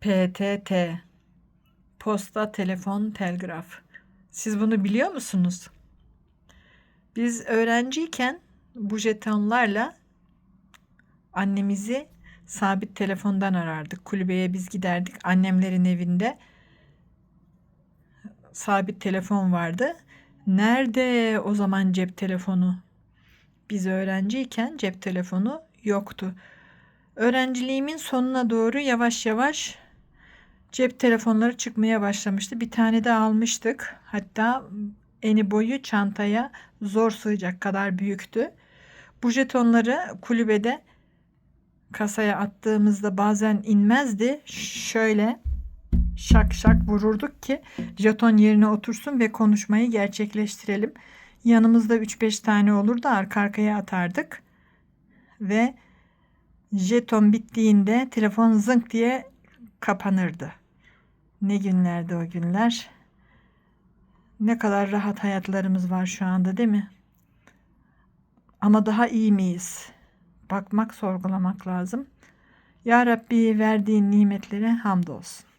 PTT. Posta, telefon, telgraf. Siz bunu biliyor musunuz? Biz öğrenciyken bu jetonlarla annemizi sabit telefondan arardık. Kulübeye biz giderdik. Annemlerin evinde sabit telefon vardı. Nerede o zaman cep telefonu? Biz öğrenciyken cep telefonu yoktu. Öğrenciliğimin sonuna doğru yavaş yavaş cep telefonları çıkmaya başlamıştı. Bir tane de almıştık. Hatta eni boyu çantaya zor sığacak kadar büyüktü. Bu jetonları kulübede kasaya attığımızda bazen inmezdi. Şöyle şak şak vururduk ki jeton yerine otursun ve konuşmayı gerçekleştirelim. Yanımızda 3-5 tane olurdu arka arkaya atardık. Ve jeton bittiğinde telefon zınk diye kapanırdı. Ne günlerdi o günler. Ne kadar rahat hayatlarımız var şu anda değil mi? Ama daha iyi miyiz? Bakmak, sorgulamak lazım. Ya Rabbi verdiğin nimetlere hamdolsun.